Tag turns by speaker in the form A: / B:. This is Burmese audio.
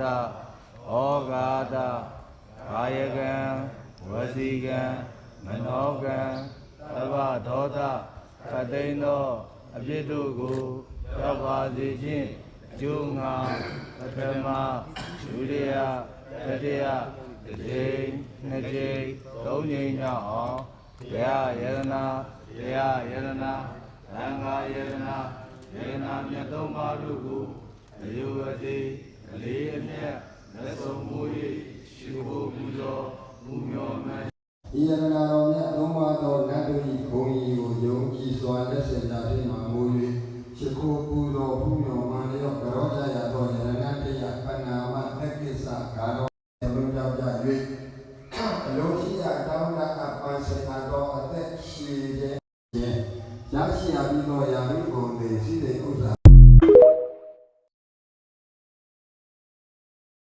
A: သဩဃာသကာယကံဝစီကံမနောကံသဗ္ဗဒောသခတ်သိမ်းသောအပြစ်တို့ကိုရောက်ပါစေခြင်းအကျိုးငါပထမဒုတိယတတိယတစ်ကြိမ်နှစ်ကြိမ်သုံးကြိမ်မြောက်အောင်တရားယရနာတရားယရနာသံဃာယရနာယရနာမြတ်သုံးပါးတို့ကိုအယုအတိ
B: ဒီယန္နာတော်မြတ်သုံးပါးသောနတ်တို့၏ဘုံကြီးကိုယုံကြည်စွာလက်ဆင်တာဖြင့်မှမူ၍ရှ िख ောပူတော်ဘုရောမန္တရောကရောကြရသောယန္နာတရားပဏာမသက္ကိစ္စကာရောပြုကြောက်ကြ၍အလုံးရှိရာတောင်းတအပ္ပစေနာတော်အသက်ရှိခြင်းရရှိရပြီးသောယာ